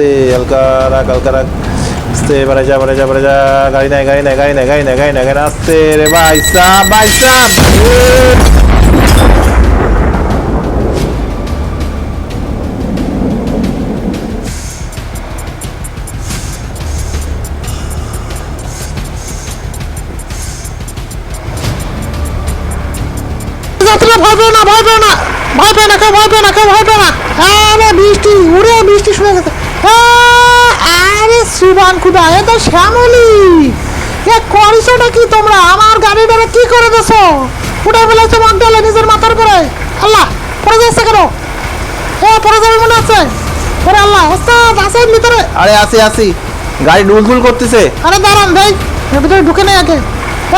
আস্তে হালকা রাখ হালকা রাখ আস্তে বারে যা বারে যা বারে যা গাড়ি নাই গাড়ি নাই গাড়ি নাই গাড়ি নাই গাড়ি নাই গাড়ি আস্তে রে ভাই সাহ ভাই সাহ পেও না পেও না পেও না, কেউ পেও না, কেউ পেও না। আরে, বৃষ্টি, উড়ে বৃষ্টি শুনে গেছে। আরে সুবান খুদা এ তো শ্যামলি। এ করিসটা কি তোমরা? আমার গাড়িটা কি করে দেছো? উঠে ফেলেছো মন্টালে নিজের মাথার করে আল্লাহ পড়ে যাচ্ছে কেন? এ পড়ে যাবে মনে আছে? ওরে আল্লাহ ওস্তাদ আসেন ভিতরে? আরে আসি আসি গাড়ি ডুলফুল করতেছে। আরে দাঁড়ান ভাই ভিতরে ঢুকে নেই আগে।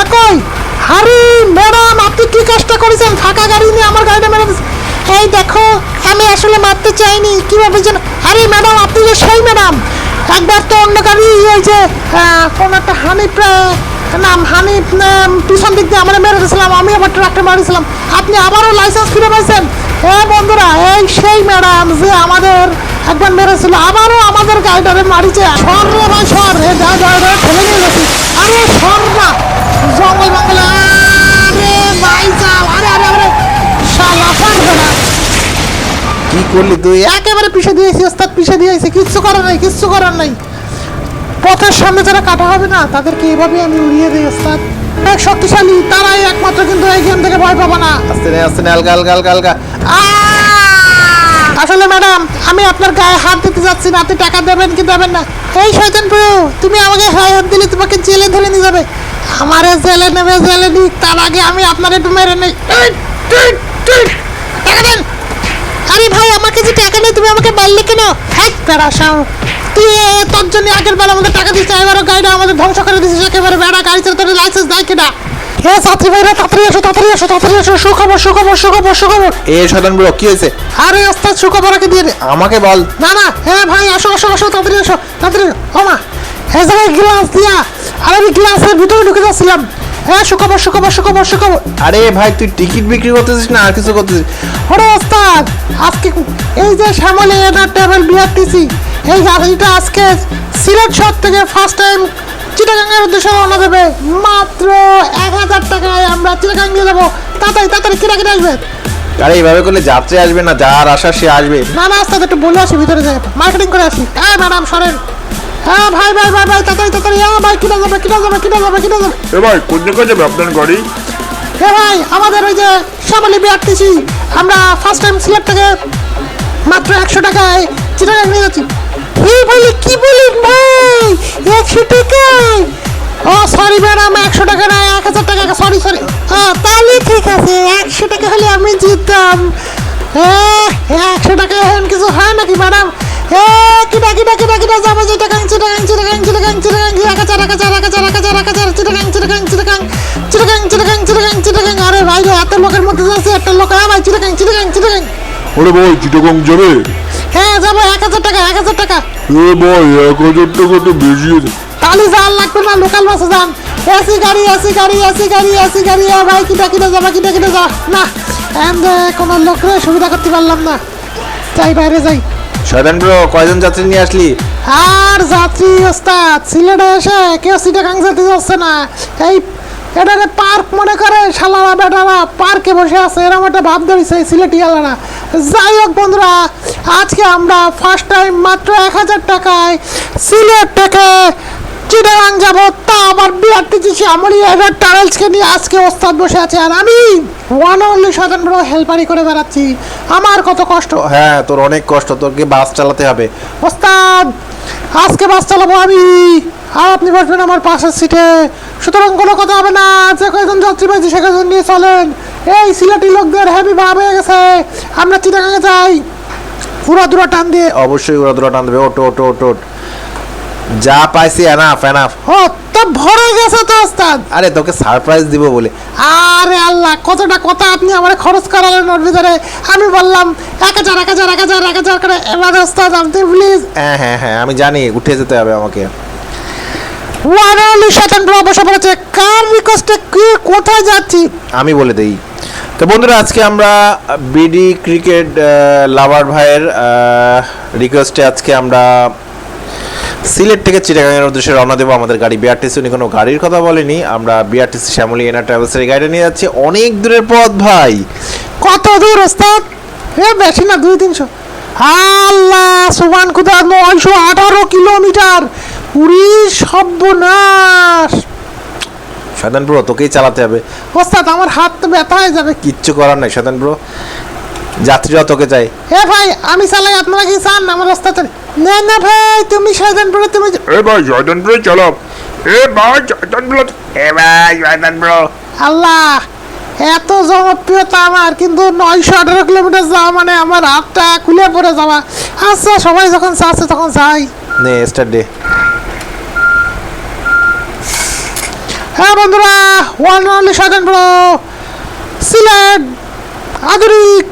এ কই? হারি ম্যাডাম আপনি কি কাজটা করেছেন? ফাঁকা গাড়ি নিয়ে আমার গাড়িটা মেরে। এই দেখো আমি আসলে মারতে চাইনি। কীভাবে যেন আরে ম্যাডাম, আপনি তো সেই ম্যাডাম। একবার তো অন্য গাড়ি ওই যে কোন একটা হানিফ নাম হানিফ পিছন দিক দিয়ে আমরা মেরে দিয়েছিলাম আমি আবার ট্রাকটা মারিছিলাম। আপনি আবারও লাইসেন্স ফিরে পাইছেন? এ বন্ধুরা, এই সেই ম্যাডাম যে আমাদের একবার মেরেছিল, আবারও আমাদের গাড়িটারে মারিছে। সর রে ভাই সর রে যা যা যা, ঠেলে নিয়ে গেছি। আরে সর না জঙ্গল মঙ্গল আরে ভাই যাও আরে আরে আরে, শালা পারবে না কি করলি তুই? একেবারে পিছিয়ে দিয়েছি ওস্তাদ পিছিয়ে দিয়েছি। কিচ্ছু করার নাই কিচ্ছু করার নাই। পথের সামনে যারা কাটা হবে না তাদেরকে এভাবে আমি উড়িয়ে দিই ওস্তাদ। এক শক্তিশালী তারাই একমাত্র কিন্তু এই গেম থেকে ভয় পাবো না। আস্তে নে আস্তে নে হালকা হালকা হালকা আহ! আসলে ম্যাডাম আমি আপনার গায়ে হাত দিতে যাচ্ছি না আপনি টাকা দেবেন কি দেবেন না? এই শয়তান প্রভু তুমি আমাকে হাই হাত দিলে তোমাকে জেলে ধরে নিয়ে যাবে। আমারে জেলে নেবে জেলে নিক তার আগে আমি আপনার একটু মেরে নেই। টাকা দেন। আরে ভাই আমার কাছে টাকা নেই তুমি আমাকে মারলে কেন? হ্যাঁ বেড়া সাও তুই তোর জন্য আগের বার আমাদের টাকা দিচ্ছিস এবারও গাড়িটা আমাদের ধ্বংস করে দিচ্ছিস একেবারে বেড়া গাড়ি চালাতে তোর লাইসেন্স দেয় কিনা? হে ছাত্রী ভাইরা তাড়াতাড়ি এসো তাড়াতাড়ি এসো তাড়াতাড়ি এসো সুখবর সুখবর সুখবর সুখবর। এ শতান ব্রো কি হয়েছে? আরে ওস্তাদ সুখবরকে দিয়ে দে। আমাকে বল। না না হ্যাঁ ভাই আসো আসো আসো তাড়াতাড়ি এসো তাড়াতাড়ি ও মা জায়গায় গ্লাস দিয়া আর আমি গ্লাসের ভিতরে ঢুকে যাচ্ছিলাম। হ্যাঁ সুখবর সুখবর সুখবর সুখবর। আরে ভাই তুই টিকিট বিক্রি করতেছিস না আর কিছু করতেছিস? ওরে ওস্তাদ আজকে এই যে শ্যামলে এনার টেবিল বিআরটিসি এই গাড়িটা আজকে সিলেট শহর থেকে ফার্স্ট টাইম চিটাগাঙ্গের উদ্দেশ্যে রওনা দেবে। মাত্র এক হাজার টাকায় আমরা চিটাগাং নিয়ে যাব। তাড়াতাড়ি তাড়াতাড়ি কিনা কিনে আসবে। আরে এইভাবে করলে যাত্রী আসবে না যার আসা সে আসবে। না না ওস্তাদ একটু বলে আসি ভিতরে যাই। মার্কেটিং করে আসি। হ্যাঁ ম্যাডাম সরেন। হ্যাঁ ভাই ভাই ভাই ভাই তাড়াতাড়ি তাড়াতাড়ি হ্যাঁ ভাই কিনা যাবে কিনা যাবে কিনা যাবে কিনা যাবে এ ভাই কোন জায়গায় যাবে আপনার গাড়ি? হে ভাই আমাদের ওই যে শ্যামলি বিআরটিসি আমরা ফার্স্ট টাইম সিলেট থেকে মাত্র একশো টাকায় চিটাগাং নিয়ে যাচ্ছি। এই বলি কি বলেন ভাই? একশো টাকায়? ও সরি ম্যাডাম একশো টাকা না এক হাজার টাকা সরি সরি হ্যাঁ তাহলে ঠিক আছে একশো টাকা হলে আমি জিততাম। একশো টাকা এখন কিছু হয় নাকি ম্যাডাম এ কিটা কিটা কিটা কিটা যাব চিটাগাং চিটাগাং চিটাগাং চিটাগাং চিটাগাং রাখা চা রাখা চা রাখা চা রাখা চা রাখা চা চিটাগাং চিটাগাং চিটাগাং চিটাগাং চিটাগাং চিটাগাং চিটাগাং আরে ভাই রে এত লোকের মধ্যে যাচ্ছে একটা লোক হ্যাঁ ভাই চিটাগাং চিটাগাং চিটাগাং ওরে ভাই চিটাগং যাবে হ্যাঁ যাব এক হাজার টাকা এক হাজার টাকা এ ভাই এক হাজার টাকা তো বেশি। তাহলে যান লাগবে না লোকাল বাসে যান এসি গাড়ি এসি গাড়ি এসি গাড়ি এসি গাড়ি এ ভাই কিটা কিটা যাবা কিটা কিটা যা না এমন কোনো লোকরে সুবিধা করতে পারলাম না যাই বাইরে যাই শয়তান ব্রো কয়জন যাত্রী নিয়ে আসলি? আর যাত্রী ওস্তাদ, সিলেটে এসে কেউ সিটাগাং যেতে যাচ্ছে না। এই এটা পার্ক মনে করে শালারা বেটারা, পার্কে বসে আছে, এরকম একটা ভাব ধরেছে সিলেটি আলারা যাই হোক বন্ধুরা, আজকে আমরা ফার্স্ট টাইম মাত্র এক হাজার টাকায় সিলেট থেকে চিটাগাং যাব তা আবার বিআরটিসি শ্যামলি এবার ট্রাভেলসকে নিয়ে আজকে ওস্তাদ বসে আছে আর আমি ওয়ান অনলি সাধারণ বড় হেল্পারি করে বেড়াচ্ছি। আমার কত কষ্ট। হ্যাঁ তোর অনেক কষ্ট তোকে বাস চালাতে হবে। ওস্তাদ আজকে বাস চালাবো আমি। আর আপনি বসবেন আমার পাশের সিটে সুতরাং কোনো কথা হবে না যে কয়জন যাত্রী পাইছি সে কয়জন নিয়ে চলেন। এই সিলেটি লোকদের হেভি ভাব হয়ে গেছে। আমরা চিটাগাঙে যাই। পুরো দূরা টান দিয়ে। অবশ্যই দুটো টান দেবে। ওট ওট ওট ওট যা পাইছি এনাফ এনাফ তো ভরে গেছে তো ওস্তাদ। আরে তোকে সারপ্রাইজ দিব বলে। আরে আল্লাহ কতটা কথা আপনি আমার খরচ করালেন ওর ভিতরে। আমি বললাম এক হাজার এক হাজার এক হাজার এক হাজার করে এবার ওস্তাদ আপনি প্লিজ হ্যাঁ হ্যাঁ হ্যাঁ আমি জানি উঠে যেতে হবে আমাকে। ওয়ারলি স্বতন্ত্র বসে পড়েছে। কার রিকোয়েস্টে কি কোথায় যাচ্ছি? আমি বলে দেই। তো বন্ধুরা আজকে আমরা বিডি ক্রিকেট লাভার ভাইয়ের রিকোয়েস্টে আজকে আমরা সিলেট থেকে চিটাগাংয়ের উদ্দেশ্যে রওনা দেবো আমাদের গাড়ি বিআরটিসি। উনি কোনো গাড়ির কথা বলেনি। আমরা বিআরটিসি শ্যামলী এনা ট্রাভেলসের গাড়িটা নিয়ে যাচ্ছি। অনেক দূরের পথ ভাই। কত দূর ওস্তাদ? এ বেশি না দুই তিনশো। আল্লাহ সুবান কুদা নয়শো আঠারো কিলোমিটার। উড়ি সর্বনাশ। শয়তান ব্রো তোকেই চালাতে হবে। ওস্তাদ আমার হাত তো ব্যথা হয়ে যাবে। কিচ্ছু করার নাই শয়তান ব্রো। যাত্রীরা তোকে চাই এ ভাই আমি চালাই আপনারা কি চান? আমার ওস্তাদ না না ভাই তুমি সাজান পরে তুমি এ ভাই শয়তানপুরে চালাও এ ভাই শয়তানপুরে এ ভাই শয়তানপুর। আল্লাহ এত জনপ্রিয়তা আমার কিন্তু নয়শো আঠারো কিলোমিটার যাওয়া মানে আমার হাতটা খুলে পড়ে যাওয়া। আচ্ছা সবাই যখন চাচ্ছে তখন যাই। নে স্টার ডে হ্যাঁ বন্ধুরা ওয়ান অনলি ব্রো সিলেট আধুনিক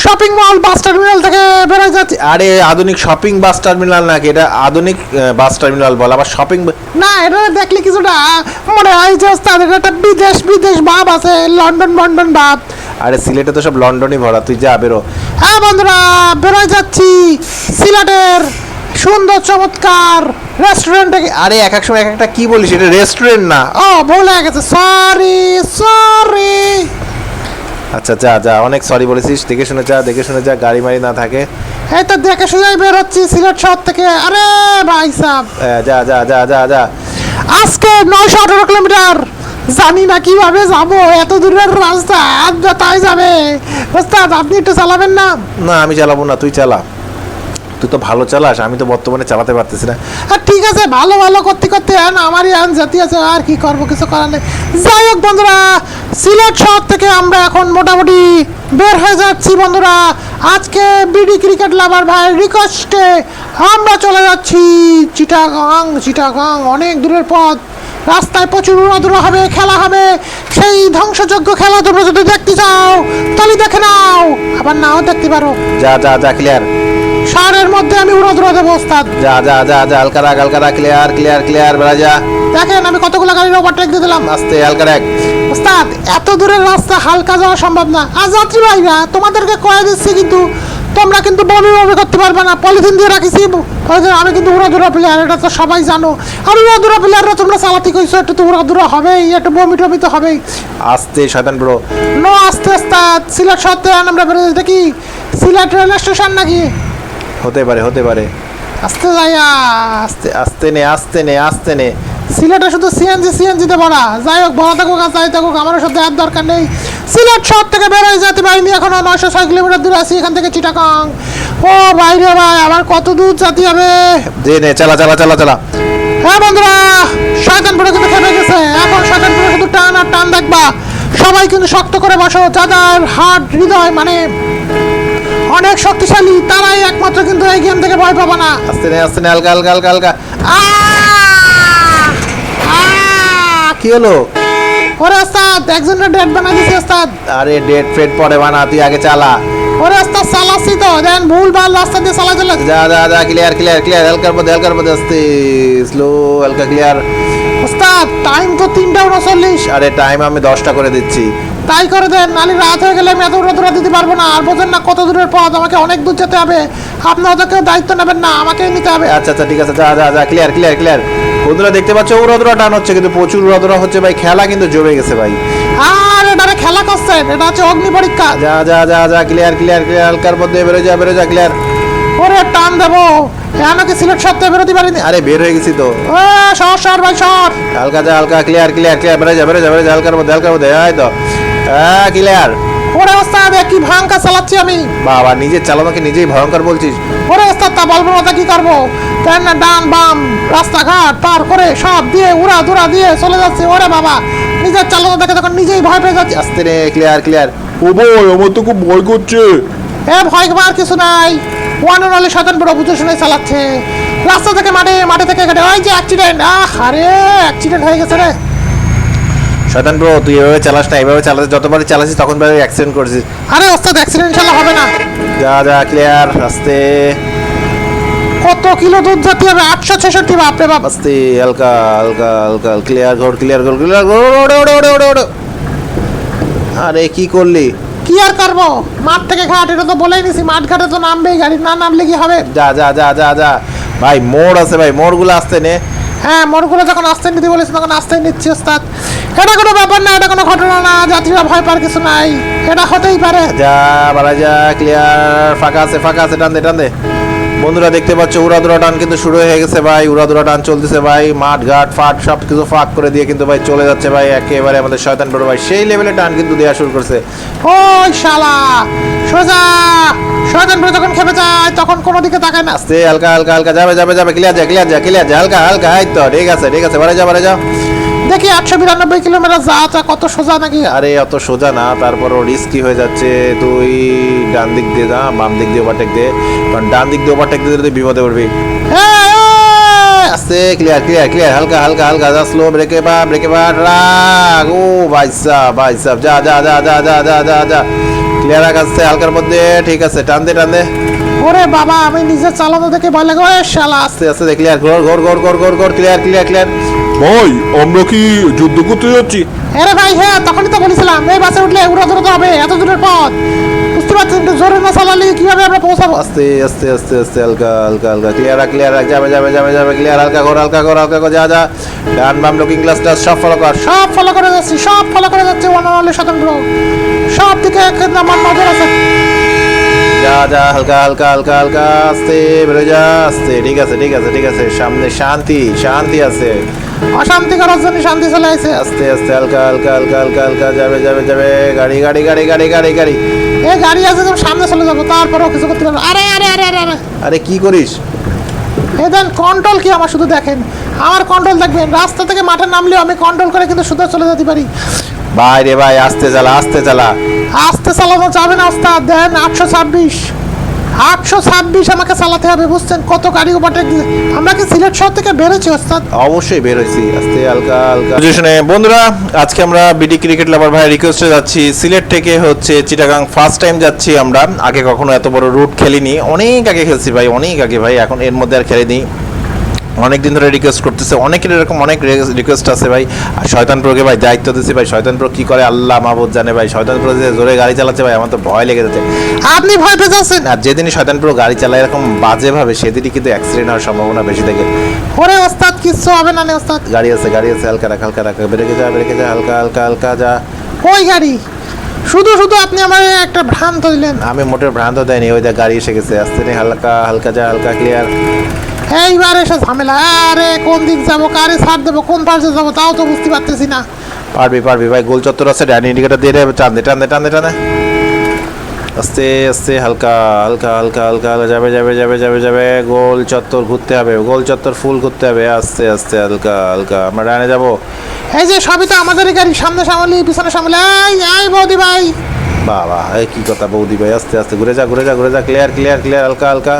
শপিং মল বাস টার্মিনাল থেকে বেরোয় যাচ্ছে। আরে আধুনিক শপিং বাস টার্মিনাল নাকি? এটা আধুনিক বাস টার্মিনাল বল আবার শপিং না এটা দেখলে কিছুটা মনে হয় যে এটা একটা বিদেশ বিদেশ ভাব আছে লন্ডন লন্ডন ভাব আরে সিলেটে তো সব লন্ডনই ভরা তুই যা বেরো। হ্যাঁ বন্ধুরা বেরোয় যাচ্ছি। সিলেটের সুন্দর চমৎকার রেস্টুরেন্টে আরে এক এক সময় এক একটা কি বলিস? এটা রেস্টুরেন্ট না। ও ভুলে গেছে সরি সরি আচ্ছা যা যা অনেক সরি বলেছিস। দেখে শুনে যা দেখে শুনে যা গাড়ি মারি না থাকে। এই তো দেখে সোজাই বেরোচ্ছি সিলেট শহর থেকে। আরে ভাই সাহ আহ, যা যা যা যা যা। আজকে নয়শো আঠারো কিলোমিটার। জানি না কীভাবে যাব এত দূরের রাস্তা আজ তাই যাবে। ওস্তাদ আপনি একটু চালাবেন না? না আমি চালাবো না তুই চালা। তুই তো ভালো চালাস আমি তো বর্তমানে চালাতে পারতেছি না। আর ঠিক আছে ভালো ভালো করতে করতে আন আমারই আন জাতি আছে আর কি করব কিছু করার নেই। যাই হোক বন্ধুরা সিলেট শহর থেকে আমরা এখন মোটামুটি বের হয়ে যাচ্ছি বন্ধুরা। আজকে বিডি ক্রিকেট লাভার ভাই রিকোয়েস্টে আমরা চলে যাচ্ছি। চিটাগাং চিটাগাং অনেক দূরের পথ। রাস্তায় প্রচুর উড়াদুরা হবে খেলা হবে। সেই ধ্বংসযোগ্য খেলা তোমরা যদি দেখতে চাও তাহলে দেখে নাও। আবার নাও দেখতে পারো। যা যা যা ক্লিয়ার শহরের মধ্যে আমি উড়াদুরা দেবো ওস্তাদ। যা যা যা যা হালকা রাখ হালকা রাখ ক্লিয়ার ক্লিয়ার ক্লিয়ার বেড়া যা দেখেন আমি কতগুলো গাড়ির ওভারটেক দিয়ে দিলাম। আস্তে হালকা রাখ ওস্তাদ এত দূরের রাস্তা হালকা যাওয়া সম্ভব না। আর যাত্রী ভাইরা তোমাদেরকে কয়ে দিচ্ছি কিন্তু তোমরা কিন্তু বমি বমি করতে পারবে না। পলিথিন দিয়ে রাখিছি। আমি কিন্তু উড়াদুরা প্লেয়ার এটা তো সবাই জানো। আর উড়াদুরা প্লেয়াররা তোমরা চালাতে কইছো একটু তো উড়াদুরা হবেই একটু বমি টমি তো হবেই। আস্তে শয়তান ব্রো নো আস্তে আস্তে সিলেট সত্ত্বে আমরা বেরোচ্ছি এটা কি সিলেট রেল স্টেশন নাকি? হতে পারে হতে পারে। আস্তে যাইয়া। আস্তে আস্তে নে আস্তে নে আস্তে নে। সিলেটে শুধু সিএনজি সিএনজিতে ভরা। যাই হোক ভরা থাকুক আর যাই থাকুক আমার সাথে আর দরকার নেই। সিলেট শহর থেকে বেরোয় যেতে পারিনি এখনও নয়শো ছয় কিলোমিটার দূরে আছি এখান থেকে চিটাকং ও ভাই রে ভাই আমার কত দূর যাতে হবে? যে নে চালা চালা চালা চালা। হ্যাঁ বন্ধুরা শয়তানপুরে কিন্তু খেপে গেছে। এখন শয়তানপুরে শুধু টান আর টান দেখবা। সবাই কিন্তু শক্ত করে বসো যাদের হার্ট হৃদয় মানে অনেক শক্তিশালী তারাই একমাত্র কিন্তু এই গেম থেকে ভয় পাবে না। আস্তে আস্তে হালকা হালকা হালকা হালকা। আহ! কি হলো? ওরে ওস্তাদ একজনের ডেট বানাই দিছি ওস্তাদ। আরে ডেট ফেট পরে বানা তুই আগে চালা। ওরে ওস্তাদ চালাচ্ছি তো দেন ভুল ভালো রাস্তা দিয়ে চালা চলে যা যা যা ক্লিয়ার ক্লিয়ার ক্লিয়ার হালকার মধ্যে হালকার মধ্যে আস্তে স্লো হালকা ক্লিয়ার ওস্তাদ টাইম তো তিনটা উনচল্লিশ। আরে টাইম আমি দশটা করে দিচ্ছি। তাই করে দেন নালি রাত হয়ে গেলে আমি এত দূরে দূরে দিতে পারব না। আর বোঝেন না কত দূরের পথ আমাকে অনেক দূর যেতে হবে। আপনারা তো কেউ দায়িত্ব নেবেন না আমাকেই নিতে হবে। আচ্ছা আচ্ছা ঠিক আছে যা যা যা ক্লিয়ার ক্লিয়ার ক্লিয়ার বন্ধুরা দেখতে পাচ্ছ উড়াদুরা টান হচ্ছে কিন্তু প্রচুর উড়াদুরা হচ্ছে ভাই। খেলা কিন্তু জমে গেছে ভাই। আর এটারে খেলা করছেন এটা হচ্ছে অগ্নি পরীক্ষা। যা যা যা যা ক্লিয়ার ক্লিয়ার ক্লিয়ার হালকার মধ্যে বেরো যা বেরো যা ক্লিয়ার ওরে টান দেবো। এমনকি সিলেট সপ্তাহে বেরোতে পারিনি আরে বের হয়ে গেছি তো। ও শহর শহর ভাই শহর হালকা যা হালকা ক্লিয়ার ক্লিয়ার ক্লিয়ার বেরো যা বেরো যা বেরো যা হালকার মধ্যে হালকার মধ্যে এই তো। হ্যাঁ ক্লিয়ার ওরে ওস্তাদ কি ভাঙ্কা চালাচ্ছি আমি? বাবা নিজের চালানোকে নিজেই ভয়ঙ্কর বলছিস? ওরে ওস্তাদ তা বলব না কি করব? দেন না ডান বাম রাস্তাঘাট পার করে সব দিয়ে উড়া দুরা দিয়ে চলে যাচ্ছে। ওরে বাবা নিজের চালানো দেখে তখন নিজেই ভয় পেয়ে যাচ্ছে। আস্তে রে ক্লিয়ার ক্লিয়ার ও ভাই আমার তো খুব ভয় করছে। এ ভয় পাওয়ার কিছু নাই। ওয়ান অন অনলি শতান বড় বুঝে শুনে চালাচ্ছে। রাস্তা থেকে মাঠে মাঠে থেকে ঘাটে ওই যে অ্যাক্সিডেন্ট আহ আরে অ্যাক্সিডেন্ট হয়ে গেছে রে। শয়তান ব্রো তুই এভাবে চালাস না এভাবে চালাতে যতবারই চালাছিস তখন ভাবে অ্যাক্সিডেন্ট করেছিস। আরে ওস্তাদ অ্যাক্সিডেন্ট ইনশাল্লাহ হবে না। যা যা ক্লিয়ার আস্তে। কত কিলো দুধ যেতে হবে? আটশো ছেষট্টি বাপরে বাপ। আস্তে হালকা হালকা হালকা ক্লিয়ার ঘর ক্লিয়ার ঘর ক্লিয়ার ঘর ওড়ে ওড়ে ওড়ে ওড়ে ওড়ে। আরে কি করলি? কি আর করব? মাঠ থেকে ঘাট এটা তো বলেই নিছি মাঠ ঘাটে তো নামবেই গাড়ি না নামলে কি হবে? যা যা যা যা যা। ভাই মোড় আছে ভাই মোড়গুলো আসতে নে। হ্যাঁ মোড়গুলো যখন আসতে নিতে বলেছি, তখন আসতে নিচ্ছি ওস্তাদ। এটা কোনো ব্যাপার না, এটা কোনো ঘটনা না, যাত্রীরা ভয় পার কিছু নাই। এটা হতেই পারে। যা, বাড়া যা ক্লিয়ার ফাঁকা আছে ফাঁকা আছে, টান দে টান দে। বন্ধুরা দেখতে পাচ্ছ, উড়াদুরা টান কিন্তু শুরু হয়ে গেছে ভাই, উড়াদুরা টান চলতেছে ভাই মাঠ ঘাট ফাট সব কিছু ফাঁক করে দিয়ে কিন্তু ভাই চলে যাচ্ছে ভাই, একেবারে আমাদের শয়তান বড় ভাই, সেই লেভেলে টান কিন্তু দেওয়া শুরু করছে। ওই শালা, সোজা, শয়তান পুরো যখন খেপে যায়, তখন কোনো দিকে তাকায় না। আস্তে, হালকা হালকা হালকা, যাবে যাবে যাবে ক্লিয়ার যা ক্লিয়ার যা ক্লিয়ার যা, হালকা হালকা, এই তো, ঠিক আছে ঠিক আছে বাড়ে যা বাড়ে যা দেখি আটশো বিরানব্বই কিলোমিটার যাওয়াটা কত সোজা নাকি? আরে অত সোজা না তারপরও রিস্কি হয়ে যাচ্ছে। তুই ডান দিক দিয়ে যা বাম দিক দিয়ে ওভারটেক দে। কারণ ডান দিক দিয়ে ওভারটেক দিয়ে তুই বিপদে পড়বি। এই! আস্তে ক্লিয়ার ক্লিয়ার ক্লিয়ার হালকা হালকা হালকা যা স্লো ব্রেকে বা ব্রেকে বা রাগ! ও ভাই সাহ ভাই সাহ যা যা যা যা যা যা যা যা। ক্লিয়ার রাখ আসছে হালকার মধ্যে ঠিক আছে টান দে টান দে। ওরে বাবা আমি নিজে চালানো দেখে ভয় লাগে। শালা। আস্তে আস্তে ক্লিয়ার ঘোর ঘোর ঘোর ঘোর ঘোর ঘোর ক্লিয়ার ক্লিয়ার ক্লিয়ার ভাই আমরা কি যুদ্ধ করতে যাচ্ছি? আরে ভাই হ্যাঁ তখনই তো বলেছিলাম এই বাসে উঠলে উড়া দৌড়াতে হবে এত দূরের পথ। বুঝতে পারছেন একটু জোরে না চালালে কীভাবে আমরা পৌঁছাবো? আস্তে আস্তে আস্তে আস্তে হালকা হালকা হালকা ক্লিয়ার রাখ ক্লিয়ার রাখ যাবে যাবে যাবে যাবে ক্লিয়ার হালকা ঘোর হালকা ঘোর হালকা ঘোর যা যা। ডান বাম লুকিং গ্লাস টাস সব ফলো কর। সব ফলো করে যাচ্ছি সব ফলো করে যাচ্ছি ওয়ান অনলি স্বতন্ত্র। সব দিকে একদম আমার নজর আছে। যা যা হালকা হালকা হালকা হালকা আস্তে বেরো যা আস্তে। ঠিক আছে ঠিক আছে ঠিক আছে। সামনে শান্তি শান্তি আছে। অশান্তি করার জন্য শান্তি চলে আসে আস্তে আস্তে হালকা হালকা হালকা হালকা হালকা যাবে যাবে যাবে। গাড়ি গাড়ি গাড়ি গাড়ি গাড়ি গাড়ি। এই গাড়ি আছে তুমি সামনে চলে যাব তারপরেও কিছু করতে পারব আরে আরে আরে আরে আরে। আরে কি করিস? এই দেন কন্ট্রোল কি? আমার শুধু দেখেন। আমার কন্ট্রোল দেখবেন। রাস্তা থেকে মাঠে নামলেও আমি কন্ট্রোল করে কিন্তু শুধু চলে যেতে পারি। ভাই রে ভাই আস্তে চালা আস্তে চালা। আস্তে চালানো যাবে না ওস্তাদ দেন আটশো ছাব্বিশ। আটশো ছাব্বিশ আমাকে চালাতে হবে বুঝছেন? কত গাড়ি ওভারটেক দিয়ে আমরা কি সিলেট শহর থেকে বেরোচ্ছি ওস্তাদ? অবশ্যই বের আস্তে হালকা হালকা। পজিশনে বন্ধুরা আজকে আমরা বিডি ক্রিকেট লাভার ভাই রিকোয়েস্টে যাচ্ছি। সিলেট থেকে হচ্ছে চিটাগাং ফার্স্ট টাইম যাচ্ছি আমরা। আগে কখনো এত বড় রুট খেলিনি। অনেক আগে খেলছি ভাই অনেক আগে ভাই। এখন এর মধ্যে আর খেলিনি। অনেক দিন ধরে রিকোয়েস্ট করতেছে। অনেকের এরকম অনেক রিকোয়েস্ট আছে ভাই। শয়তান প্রোকে ভাই দায়িত্ব দিচ্ছি ভাই। শয়তান প্রো কি করে? আল্লাহ মাহবুদ জানে ভাই। শয়তান প্রো যে জোরে গাড়ি চালাচ্ছে ভাই, আমার তো ভয় লেগে যাচ্ছে। আপনি ভয় পেয়ে যাচ্ছেন। আর যেদিনই শয়তান গাড়ি চালায় এরকম বাজেভাবে, সেদিনই কিন্তু অ্যাক্সিডেন্ট হওয়ার সম্ভাবনা বেশি থাকে। ওরে ওস্তাদ, কিচ্ছু হবে না ওস্তাদ। গাড়ি আছে গাড়ি আছে। হালকা রাখ হালকা রাখ। ব্রেকে যা ব্রেকে যা। হালকা হালকা হালকা যা। ওই গাড়ি। শুধু শুধু আপনি আমার একটা ভ্রান্ত দিলেন। আমি মোটের ভ্রান্ত দেয়নি। ওই দেখ গাড়ি এসে গেছে। আস্তে হালকা হালকা যা, হালকা ক্লিয়ার এইবার এসে ঝামেলা। আরে কোন দিক যাব? কারে ছাড় দেবো? কোন পাশে যাব? তাও তো বুঝতে পারতেছি না। পারবি পারবি ভাই গোল চত্বর আছে ডান ইন্ডিকেটার দিয়ে টান দে টান দে টান দে টান দে। আস্তে আস্তে হালকা হালকা হালকা হালকা হালকা যাবে যাবে যাবে যাবে যাবে। গোল চত্বর ঘুরতে হবে গোল চত্বর ফুল ঘুরতে হবে। আস্তে আস্তে হালকা হালকা আমরা ডানে যাব। এই যে সবই তো আমাদেরই গাড়ি সামনে সামলি পিছনে সামলে এই এই বৌদি ভাই। বাবা এই কি কথা বৌদি ভাই আস্তে আস্তে ঘুরে যা ঘুরে যা ঘুরে যা ক্লিয়ার ক্লিয়ার ক্লিয়ার হালকা হালকা।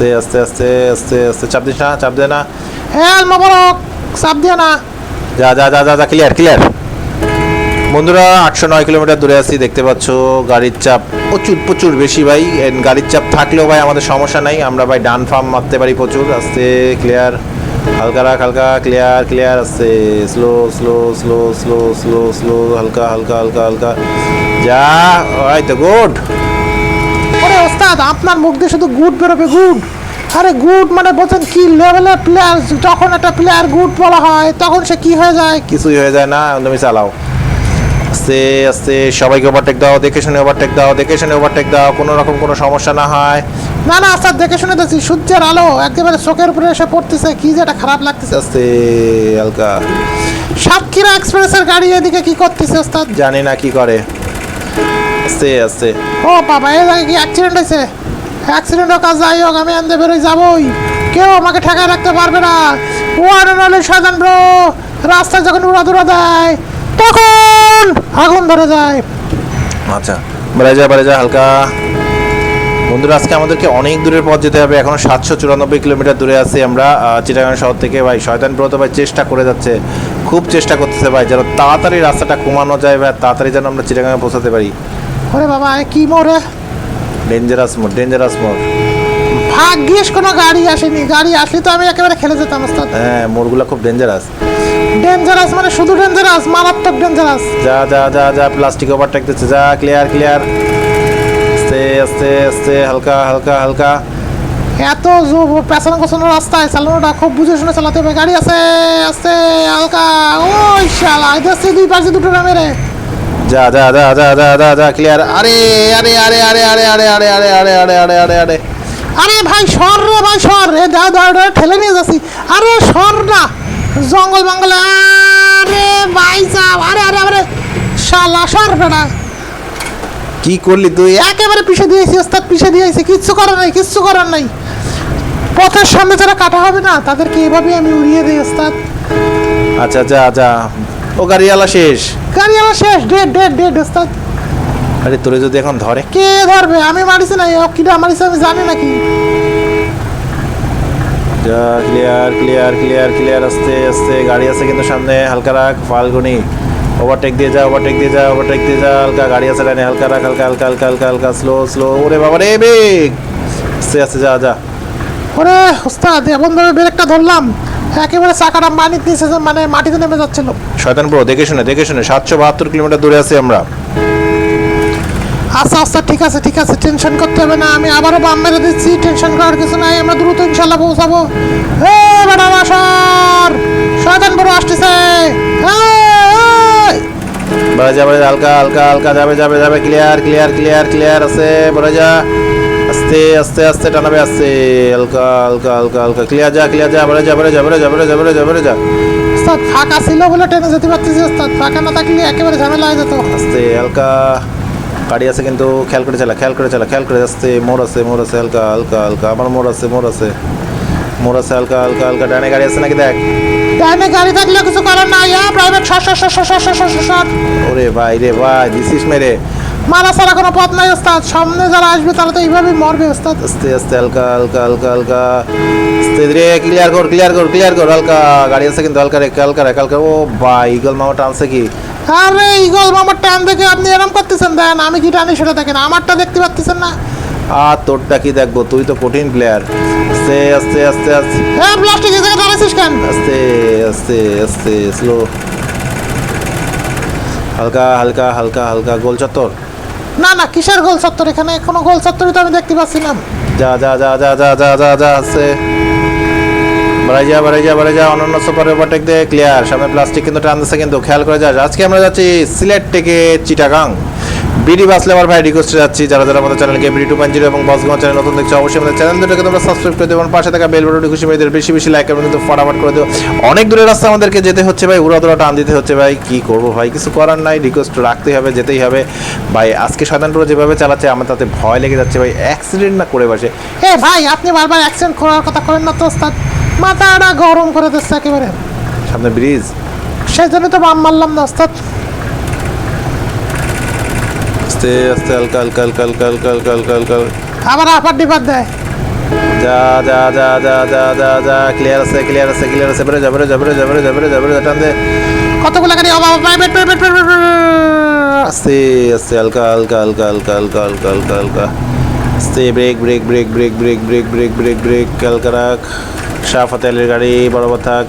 আস্তে আস্তে আস্তে আস্তে আস্তে, চাপ দিস না, চাপ দে না। হ্যাঁ মোবারক চাপ দিও না। যা যা যা যা যা ক্লিয়ার ক্লিয়ার বন্ধুরা, আটশো নয় কিলোমিটার দূরে আছি, দেখতে পাচ্ছ, গাড়ির চাপ প্রচুর প্রচুর বেশি ভাই। গাড়ির চাপ থাকলেও ভাই, আমাদের সমস্যা নাই। আমরা ভাই, ডান ফার্ম মারতে পারি প্রচুর। আস্তে ক্লিয়ার হালকা রাখ, হালকা ক্লিয়ার ক্লিয়ার আস্তে। Slow slow slow slow slow slow হালকা হালকা হালকা হালকা। যা ওই তো গুড ওস্তাদ আপনার মুখ দিয়ে শুধু গুড বেরোবে গুড। আরে গুড মানে বলছেন কি লেভেলের প্লেয়ার যখন একটা প্লেয়ার গুড বলা হয় তখন সে কি হয়ে যায়? কিছুই হয়ে যায় না তুমি চালাও। আস্তে আস্তে সবাইকে ওভারটেক দাও দেখে শুনে ওভারটেক দাও দেখে শুনে ওভারটেক দাও কোনো রকম কোনো সমস্যা না হয়। না না ওস্তাদ দেখে শুনে দেখছি সূর্যের আলো একেবারে চোখের উপরে এসে পড়তেছে কি যে এটা খারাপ লাগতেছে। আস্তে হালকা। সাতক্ষীরা এক্সপ্রেসের গাড়ি এদিকে কি করতেছে ওস্তাদ? জানি না কি করে। আস্তে আস্তে ও বাবা এই জায়গায় কি অ্যাক্সিডেন্ট হয়েছে? অ্যাক্সিডেন্ট হোক আর যাই হোক আমি আনতে বেরোই যাবই। কেউ আমাকে ঠেকায় রাখতে পারবে না। অ্যান্ড অনলি সাজান ব্রো রাস্তায় যখন উড়া দুরা দেয় তখন আগুন ধরে যায়। আচ্ছা বেড়ে যা বেড়ে যা হালকা। বন্ধুরা আজকে আমাদেরকে অনেক দূরের পথ যেতে হবে। এখনও সাতশো চুরানব্বই কিলোমিটার দূরে আছি আমরা। চিটাগাং শহর থেকে ভাই শয়তান ব্রত ভাই চেষ্টা করে যাচ্ছে। খুব চেষ্টা করতেছে ভাই যেন তাড়াতাড়ি রাস্তাটা কমানো যায় ভাই তাড়াতাড়ি যেন আমরা চিটাগাঙে পৌঁছাতে পারি। ওরে বাবা এ কি মোড়ে ডেঞ্জারাস মোড ডেঞ্জারাস মোড। ভাগ্যিস কোনো গাড়ি আসেনি গাড়ি আসলে তো আমি একেবারে খেলে যেতাম ওস্তাদ। হ্যাঁ মোড়গুলো খুব ডেঞ্জারাস ডেঞ্জারাস মানে শুধু ডেঞ্জারাস মারাত্মক ডেঞ্জারাস যা যা যা যা প্লাস্টিক ওভারটেক দিচ্ছে যা ক্লিয়ার ক্লিয়ার আস্তে আস্তে আস্তে হালকা হালকা হালকা। এত পেছানো গোছানো রাস্তায় চালানোটা খুব বুঝে শুনে চালাতে হবে। গাড়ি আছে আছে হালকা। ওই শালা দুই পাশে দুটো নামে রে যা যা যা যা যা যা যা ক্লিয়ার আরে আরে আরে আরে আরে আরে আরে আরে আরে আরে আরে আরে আরে আরে ভাই সর রে ভাই সর রে দা দা দা ঠেলে নিয়ে যাচ্ছি আরে সর না জঙ্গল মঙ্গল আরে ভাই সাহ আরে আরে আরে শালা সর বেটা কি করলি তুই একেবারে পিছিয়ে দিয়েছি ওস্তাদ পিছিয়ে দিয়েছি কিচ্ছু করার নাই কিচ্ছু করার নাই পথের সামনে যারা কাটা হবে না তাদেরকে এভাবে আমি উড়িয়ে দিই ওস্তাদ আচ্ছা যা যা ও গাড়িওয়ালা শেষ। গাড়ি আমার শেষ ডেড ডেড ডেড ওস্তাদ আরে তোরে যদি এখন ধরে। কে ধরবে? আমি মারিছি না ও কিটা মারিছে আমি জানি নাকি? যা ক্লিয়ার ক্লিয়ার ক্লিয়ার ক্লিয়ার আস্তে আস্তে গাড়ি আছে কিন্তু সামনে হালকা রাখ ফালগুনি। ওভারটেক দিয়ে যা ওভারটেক দিয়ে যা ওভারটেক দিয়ে যা হালকা গাড়ি আছে ডানে হালকা রাখ হালকা হালকা হালকা হালকা হালকা স্লো স্লো ওরে বাবা রে বেগ! আস্তে আস্তে যা যা। ওরে ওস্তাদ এমন ভাবে ব্রেকটা ধরলাম। একেবারে চাকাটা মাটিতে নিচে মানে মাটিতে নেমে যাচ্ছিল। শয়তান ব্রো দেখে শুনে দেখে শুনে সাতশো বাহাত্তর কিলোমিটার দূরে আছি আমরা। আচ্ছা আচ্ছা ঠিক আছে ঠিক আছে টেনশন করতে হবে না আমি আবারও বাম মেরে দিচ্ছি টেনশন করার কিছু নাই আমরা দ্রুত ইনশাল্লাহ পৌঁছাবো। হে বেটা বাসর শয়তান বড় আসতেছে। বড় যা বড় যা, হালকা হালকা হালকা যাবে যাবে যাবে ক্লিয়ার ক্লিয়ার ক্লিয়ার ক্লিয়ার আছে বড় যা আস্তে আস্তে আস্তে টানাবে আস্তে। হালকা হালকা হালকা হালকা। ক্লিয়ার যা ক্লিয়ার যা বড় যা বড় যা বড় যা বড় যা বড় যা বড় যা। ওস্তাদ ফাঁকা ছিল বলে ট্রেনে যেতে পারতেছি ওস্তাদ। ফাঁকা না থাকলে একেবারে ঝামেলা হয়ে যেত। আস্তে হালকা। গাড়ি আছে কিন্তু খেয়াল করে চালা খেয়াল করে চালা খেয়াল করে আস্তে মোড় আছে মোড় আছে হালকা হালকা হালকা। আমার মোড় আছে মোড় আছে। মোড় আছে হালকা হালকা হালকা। ডানে গাড়ি আছে নাকি দেখ? ডাইনে গাড়ি থাকলে কিছু করার নাই private shot shot shot shot shot shot ওরে ভাই রে ভাই দিছিস মেরে। মারা ছাড়া কোনো পথ নাই ওস্তাদ। সামনে যারা আসবে তারা তো এইভাবেই মরবে ওস্তাদ। আস্তে আস্তে হালকা হালকা হালকা হালকা। আস্তে ধীরে ক্লিয়ার কর ক্লিয়ার কর ক্লিয়ার কর হালকা। গাড়ি আছে কিন্তু হালকা রে হালকা রে হালকা। ও ভাই ইগল মামা টানছে কি? আরে ইগল মামার টান দেখে আপনি এরম করতেছেন দেন। আমি কি টানি সেটা দেখেন। আমারটা দেখতে পাচ্ছেন না। আর তোরটা কি দেখব? তুই তো কঠিন প্লেয়ার আস্তে আস্তে আস্তে আস্তে। হ্যাঁ প্লাস্টিক এসে দাঁড়াইছিস কেন? আস্তে আস্তে আস্তে স্লো হালকা হালকা হালকা হালকা গোল চত্বর। না না, কিসের গোল চত্বর? এখানে কোনো গোল চত্বরই তো আমি দেখতে পাচ্ছি না। যা যা যা যা যা যা যা যা আছে। বাড়াই যা বাড়াই যা বাড়াই যা, অনন্য সুপার ওভারটেক দে ক্লিয়ার সামনে প্লাস্টিক কিন্তু টানতেছে কিন্তু, খেয়াল করে যা, আজকে আমরা যাচ্ছি সিলেট থেকে চিটাগাং। বিডি বাস লেবার ভাই রিকোয়েস্টে যাচ্ছি। যারা যারা আমাদের চ্যানেলকে বিডি টু পয়েন্ট জিরো এবং বসগঞ্জ চ্যানেল নতুন দেখছ অবশ্যই আমাদের চ্যানেল দুটোকে তোমরা সাবস্ক্রাইব করে দেবো এবং পাশে থাকা বেল বাটনটি খুশি মেয়েদের বেশি বেশি লাইক এবং কিন্তু ফটাফট করে দেবো। অনেক দূরের রাস্তা আমাদেরকে যেতে হচ্ছে ভাই উড়া দুরা টান দিতে হচ্ছে ভাই। কি করব ভাই? কিছু করার নাই রিকোয়েস্ট রাখতেই হবে যেতেই হবে। ভাই আজকে সাধারণত যেভাবে চালাচ্ছে আমার তাতে ভয় লেগে যাচ্ছে ভাই। অ্যাক্সিডেন্ট না করে বসে। এ ভাই আপনি বারবার অ্যাক্সিডেন্ট করার কথা করেন না তো ওস্তাদ। মাথাটা গরম করে দিচ্ছে একেবারে। সামনে ব্রিজ সেই জন্য তো বাম মারলাম না ওস্তাদ। আস্তে আস্তে হালকা হালকা হালকা হালকা হালকা হালকা হালকা হালকা আবার আপার ডিপার দেয় যা যা যা যা যা যা যা ক্লিয়ার আছে ক্লিয়ার আছে ক্লিয়ার আছে বেরো যা বেরো যা বেরো যা বেরো যা বেরো যা বেরো যা টান দে কতগুলো গাড়ি অভাব প্রাইভেট প্রাইভেট প্রাইভেট আস্তে আস্তে হালকা হালকা হালকা হালকা হালকা হালকা হালকা হালকা আস্তে brake brake brake brake brake brake brake brake brake হালকা রাখ শাহ ফাতেলের গাড়ি বরাবর থাক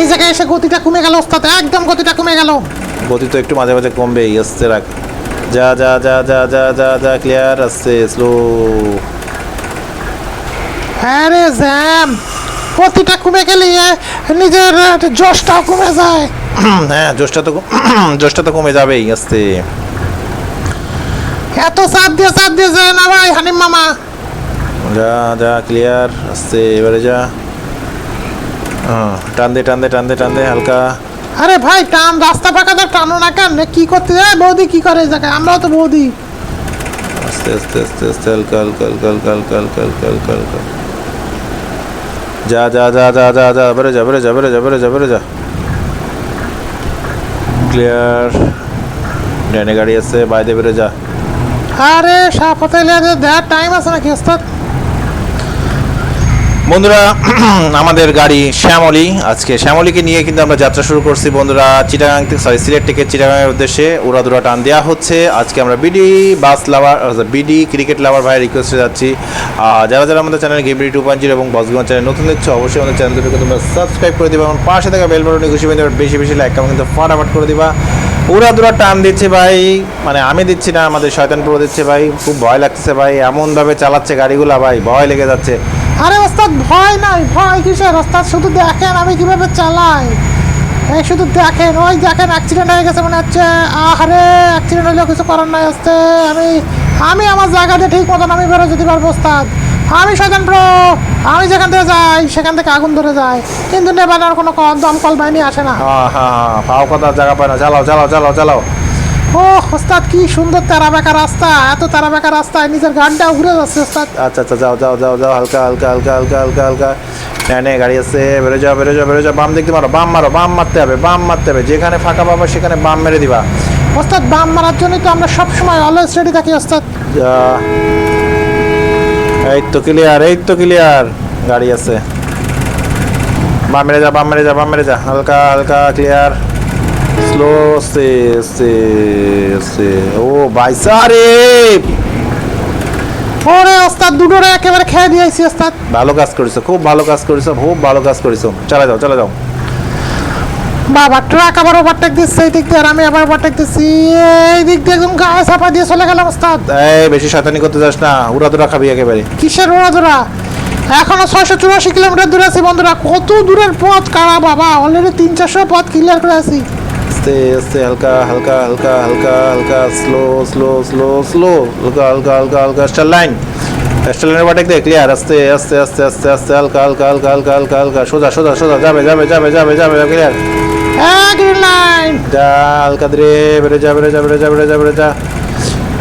এই জায়গায় এসে গতিটা কমে গেল ওস্তাদ একদম গতিটা কমে গেল গতি তো একটু মাঝে মাঝে কমবেই আস্তে রাখ যা যা যা যা যা যা যা ক্লিয়ার আস্তে স্লো হ্যাঁ রে জ্যাম প্রতিটা কমে গেলে নিজের জোশটাও কমে যায়। হ্যাঁ জোশটা তো জোশটা তো কমে যাবেই আস্তে। এত চাপ দিয়ে চাপ দিয়ে যায় না ভাই হানিম মামা। যা যা ক্লিয়ার আস্তে এবারে যা। টান দে টান দে টান দে টান দে হালকা। আরে ভাই টান রাস্তা ফাঁকা তো টানো না কেন? কি করতে যায় বৌদি কি করে জায়গায়? আমরাও তো বৌদি। আস্তে আস্তে আস্তে আস্তে হালকা হালকা হালকা হালকা হালকা হালকা হালকা হালকা হালকা। যা যা যা যা যা যা বেরো যা বেরো যা বেরো যা বেরো যা বেরো যা। ক্লিয়ার ডানে গাড়ি আছে বাইরে বেরো যা। আরে সাপ হোটেলে দেওয়ার টাইম আছে নাকি ওস্তাদ? বন্ধুরা, আমাদের গাড়ি শ্যামলী। আজকে শ্যামলীকে নিয়ে কিন্তু আমরা যাত্রা শুরু করছি। বন্ধুরা, চিটাগাং থেকে সরি সিলেট থেকে চিটাগাংয়ের উদ্দেশ্যে উড়াদুরা টান দেওয়া হচ্ছে। আজকে আমরা BD bus lover BD cricket lover ভাই রিকোয়েস্টে যাচ্ছি। যারা যারা আমাদের চ্যানেল গেমরি টু পয়েন্ট জিরো এবং বসগঞ্জ চ্যানেল নতুন দেখছ, অবশ্যই আমাদের চ্যানেল দুটোকে তোমরা সাবস্ক্রাইব করে দিবা এবং পাশে থাকা বেল বাটনে খুশি পেয়ে বেশি বেশি লাইক এবং কিন্তু ফাটাফাট করে দিবা। উড়াদুরা টান দিচ্ছে ভাই মানে আমি দিচ্ছি না, আমাদের শয়তান পুরো দিচ্ছে ভাই, খুব ভয় লাগছে ভাই, এমনভাবে চালাচ্ছে গাড়িগুলো ভাই, ভয় লেগে যাচ্ছে। আরে ওস্তাদ, ভয় নাই, ভয় কিসের? ওস্তাদ, শুধু দেখেন আমি কীভাবে চালাই। এই শুধু দেখেন, ওই দেখেন অ্যাক্সিডেন্ট হয়ে গেছে মনে হচ্ছে। আরে অ্যাক্সিডেন্ট হলেও কিছু করার নাই আসতে আমি আমি আমার জায়গাতে ঠিক মতন আমি বেরো যেতে পারব ওস্তাদ। আমি সেখান প্রো আমি যেখান থেকে যাই, সেখান থেকে আগুন ধরে যায়। কিন্তু নেবানোর কোনো দমকল বাহিনী আসে না। হ্যাঁ হ্যাঁ পাও কথা, জায়গা পায় না। চালাও চালাও চালাও চালাও ও ওস্তাদ কি সুন্দর তারা বেকা রাস্তা। এত তারা বেকা রাস্তায় নিজের গানটা ঘুরে যাচ্ছে ওস্তাদ। আচ্ছা আচ্ছা যাও যাও যাও যাও হালকা হালকা হালকা হালকা হালকা হালকা। নে গাড়ি আছে বেরো যাও বেরো যাও বেরো যাও বাম দেখতে মারো বাম মারো বাম মারতে হবে বাম মারতে হবে। যেখানে ফাঁকা পাবো সেখানে বাম মেরে দিবা। ওস্তাদ বাম মারার জন্যই তো আমরা সবসময় অলওয়েজ রেডি থাকি ওস্তাদ। এই তো ক্লিয়ার এই তো ক্লিয়ার গাড়ি আছে। বাম মেরে যা বাম মেরে যা বাম মেরে যা। হালকা হালকা ক্লিয়ার স্লো সে সে সে ও বাইসা রে ওরে ওস্তাদ দুটোরে একেবারে খেয়ে দিয়েছি ওস্তাদ। ভালো কাজ করেছ খুব ভালো কাজ করেছ খুব ভালো কাজ করেছ। চলে যাও চলে যাও। বাবা ট্রাক আবার ওভারটেক দিচ্ছে এই দিক দিয়ে আর আমি আবার ওভারটেক দিচ্ছি। এই দিক দিয়ে একদম গায়ে চাপা দিয়ে চলে গেলাম ওস্তাদ। এই বেশি শয়তানি করতে যাস না উড়াদুরা খাবি একেবারে। কিসের ওড়াদোড়া এখনও ছয়শো চুরাশি কিলোমিটার দূরে আছি বন্ধুরা। কত দূরের পথ? কারা বাবা? অলরেডি তিন চারশো পথ ক্লিয়ার করে আছি। আস্তে আস্তে হালকা হালকা হালকা হালকা হালকা স্লো স্লো স্লো স্লো হালকা হালকা হালকা হালকা স্টার লাইন স্টার লাইনের বাটেক দে ক্লিয়ার আস্তে আস্তে আস্তে আস্তে আস্তে হালকা হালকা হালকা হালকা হালকা হালকা সোজা সোজা সোজা যাবে যাবে যাবে যাবে যাবে ক্লিয়ার গ্রিন লাইন যা হালকা ধীরে বেড়ে যা বেড়ে যা বেড়ে যা বেড়ে যা বেড়ে যা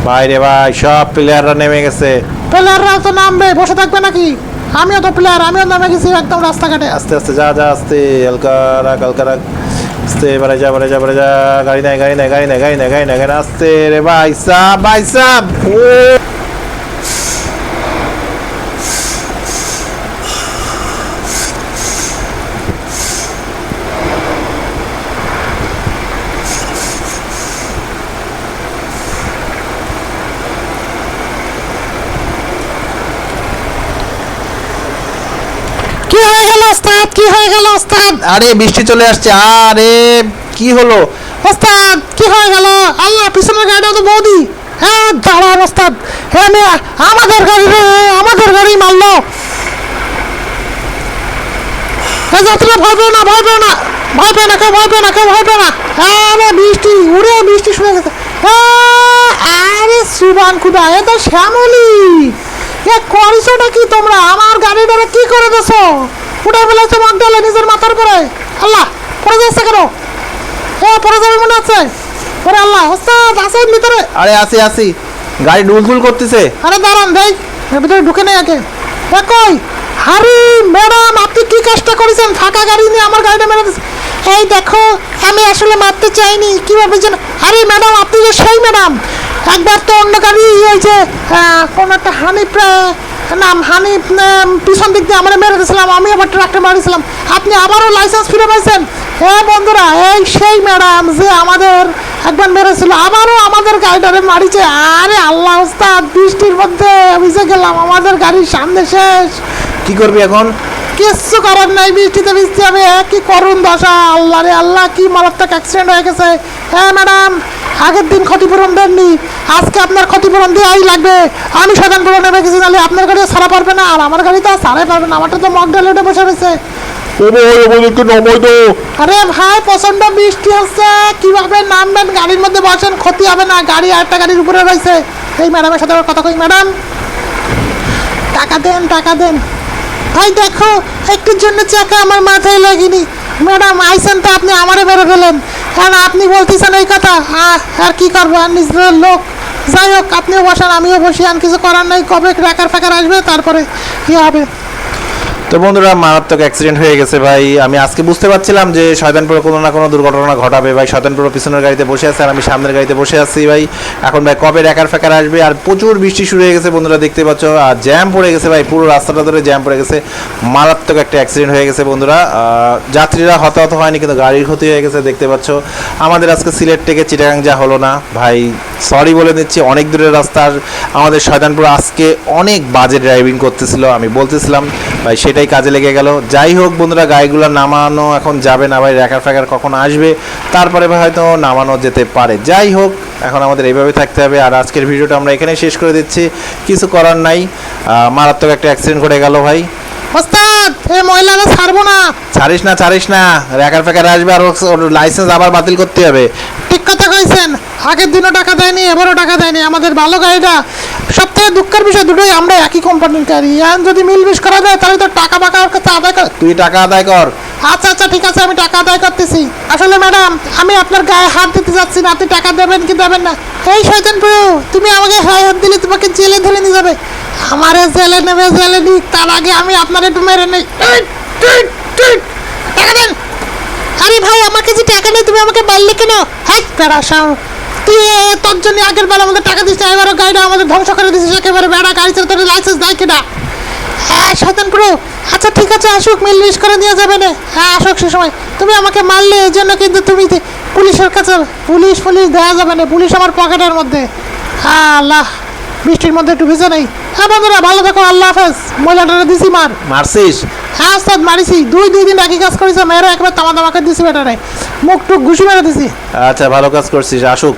ভাই রে ভাই সব প্লেয়াররা নেমে গেছে প্লেয়াররা তো নামবে বসে থাকবে নাকি আমিও তো প্লেয়ার আমিও নামে গেছি একদম রাস্তাঘাটে আস্তে আস্তে যা যা আস্তে হালকা রাখ হালকা রাখ আস্তে বারে যা বারে যা বারে যা গাড়ি নাই গাড়ি নাই গাড়ি নাই গাড়ি নাই গাড়ি নাই গাড়ি আস্তে রে ভাই সাব ভাই সাব ও কি হয়ে গেল ওস্তাদ কি হয়ে গেল ওস্তাদ? আরে বৃষ্টি চলে আসছে আরে কি হলো? ওস্তাদ কি হয়ে গেল? আল্লাহ পিছনের গাড়িটা তো বৌদি। হ্যাঁ দাঁড়ান ওস্তাদ। হ্যাঁ আমাদের গাড়ি রে আমাদের গাড়ি মারলো। হ্যাঁ যাত্রীরা ভয় পেও না ভয় পেও না ভয় পেও না কেউ ভয় পেও না কেউ ভয় পেও না। হ্যাঁ বৃষ্টি উড়ে বৃষ্টি হয়ে গেছে। আরে সুবান খুদা এ তো শ্যামলি। এ করিসোটা কি তোমরা? আমার গাড়িটারে কি করে দেছো? উঠে ফেলেছো মগডালে নিজের মাথার করে আল্লাহ পড়ে যাচ্ছে কেন? ও পড়ে যাবে মনে আছে ওরে আল্লাহ ওস্তাদ আসেন ভিতরে। আরে আসি আসি। গাড়ি ডুলদুল করতেছে। আরে দাঁড়ান দেই ভিতরে ঢুকে নেই আগে। কই? হারি ম্যাডাম আপনি কি কাজটা করেছেন? ফাঁকা গাড়ি নিয়ে আমার গাড়িটা মেরে এই দেখো আমি আসলে মারতে চাইনি। কীভাবে যেন আরে ম্যাডাম আপনি যে সেই ম্যাডাম। একবার তো অন্য গাড়ি আহ, কোন একটা হানি প্রা- নাম হানি পিছন দিক দিয়ে আমরা মেরে দিয়েছিলাম আমি আবার ট্রাকটা মারিছিলাম আপনি আবারও লাইসেন্স ফিরে পাইছেন? হ্যাঁ বন্ধুরা এই সেই ম্যাডাম যে আমাদের একবার মেরেছিল আবারও আমাদের গাড়িটারে মারিছে। আরে আল্লাহ ওস্তাদ বৃষ্টির মধ্যে ভিজে গেলাম আমাদের গাড়ির সামনে শেষ। কি করবি এখন? কিচ্ছু করার নাই বৃষ্টিতে ভিজতে হবে কি করুন দশা। আল্লাহ রে আল্লাহ কি মারাত্মক অ্যাক্সিডেন্ট হয়ে গেছে। হ্যাঁ ম্যাডাম আগের দিন ক্ষতিপূরণ দেননি। আজকে আপনার ক্ষতিপূরণ দেওয়াই লাগবে। আমি সাধারণ পূরণ নেমে গেছি নাহলে আপনার গাড়িও সারা পারবে না আর আমার গাড়ি তো সারাই পারবে না আমারটা তো মগ ডালেটে বসে রয়েছে। আরে ভাই প্রচণ্ড বৃষ্টি হচ্ছে। কীভাবে নামবেন? গাড়ির মধ্যে বসেন ক্ষতি হবে না। গাড়ি আরেকটা গাড়ির উপরে রয়েছে। এই ম্যাডামের সাথে আবার কথা কই ম্যাডাম? টাকা দেন টাকা দেন। ভাই দেখো একটুর জন্য চাকা আমার মাথায় লাগেনি। ম্যাডাম আইসেন তো আপনি আমারে বেরো ফেলেন। কারণ আপনি বলতেছেন এই কথা? আর কি করব? আর নিজের লোক। যাই হোক, আপনিও বসেন, আমিও বসি। আর কিছু করার নাই, কবে ট্র্যাকার ফ্যাকার আসবে? তারপরে কী হবে? তো বন্ধুরা, মারাত্মক অ্যাক্সিডেন্ট হয়ে গেছে ভাই। আমি আজকে বুঝতে পারছিলাম যে শয়তানপুরে কোনো না কোনো দুর্ঘটনা ঘটাবে ভাই। শয়তানপুর পিছনের গাড়িতে বসে আছে আর আমি সামনের গাড়িতে বসে আছি ভাই। এখন ভাই কবে র্যাকার ফ্যাকার আসবে? আর প্রচুর বৃষ্টি শুরু হয়ে গেছে বন্ধুরা, দেখতে পাচ্ছ। আর জ্যাম পড়ে গেছে ভাই, পুরো রাস্তাটা ধরে জ্যাম পড়ে গেছে। মারাত্মক একটা অ্যাক্সিডেন্ট হয়ে গেছে বন্ধুরা। যাত্রীরা হতাহত হয়নি, কিন্তু গাড়ির ক্ষতি হয়ে গেছে, দেখতে পাচ্ছ। আমাদের আজকে সিলেট থেকে চিটাগাং যা হলো না। ভাই সরি বলে দিচ্ছি, অনেক দূরের রাস্তার আমাদের শয়তানপুর আজকে অনেক বাজে ড্রাইভিং করতেছিল, আমি বলতেছিলাম। ভাই সেটাই কাজে লেগে গেল। যাই হোক বন্ধুরা গাড়িগুলো নামানো এখন যাবে না ভাই র্যাকার ফ্যাকার কখন আসবে তারপরে ভাই হয়তো নামানো যেতে পারে। যাই হোক এখন আমাদের এইভাবে থাকতে হবে আর আজকের ভিডিওটা আমরা এখানেই শেষ করে দিচ্ছি। কিছু করার নাই মারাত্মক একটা অ্যাক্সিডেন্ট ঘটে গেল ভাই। ওস্তাদ এই মহিলারা ছাড়বো না। ছাড়িস না ছাড়িস না র্যাকার ফ্যাকার আসবে আর ওর লাইসেন্স আবার বাতিল করতে হবে। ঠিক কথা কইছেন আগের দিনও টাকা দেয়নি এবারও টাকা দেয়নি। আমাদের ভালো গাড়িটা সব থেকে দুঃখের বিষয় দুটোই আমরা একই কোম্পানির গাড়ি এখন যদি মিলমিশ করা যায় তাহলে তো টাকা বাকা ওর কাছে আদায় কর। তুই টাকা আদায় কর। আচ্ছা আচ্ছা ঠিক আছে আমি টাকা আদায় করতেছি। আসলে ম্যাডাম আমি আপনার গায়ে হাত দিতে যাচ্ছি না আপনি টাকা দেবেন কি দেবেন না? এই শয়তান প্রভু তুমি আমাকে হাই হাত দিলে তোমাকে জেলে ধরে নিয়ে যাবে। আমারে জেলে নেবে জেলে নিক তার আগে আমি আপনার একটু মেরে নেই। টাকা দেন। আরে ভাই আমাকে যে টাকা নেই তুমি আমাকে মারলে কেন? হ্যাঁ সাও তুই তোর জন্য আগের বার আমাদের টাকা দিস না এবারও গাড়িটা আমাদের ধ্বংস করে দিছিস একেবারে বেড়া গাড়ি চালাতে লাইসেন্স দেয় কিনা? হ্যাঁ শয়তান প্রো আচ্ছা ঠিক আছে আসুক মিলমিশ করে নিয়ে যাবে না। হ্যাঁ আসুক সে সময়। তুমি আমাকে মারলে এই জন্য কিন্তু তুমি পুলিশের কাছে পুলিশ পুলিশ দেওয়া যাবে না পুলিশ আমার পকেটের মধ্যে। হ্যাঁ আল্লাহ বৃষ্টির মধ্যে একটু ভিজে নেই। হ্যাঁ বন্ধুরা ভালো থাকো আল্লাহ হাফেজ। মহিলাটারে দিছি মার। মারছিস? হ্যাঁ ওস্তাদ মারিছি। দুই দুই দিন একই কাজ করেছে মেয়েরা একবার তামা তামাকে দিছি বেটারে। মুখ টুক ঘুষি মেরে দিছি। আচ্ছা ভালো কাজ করছিস আসুক।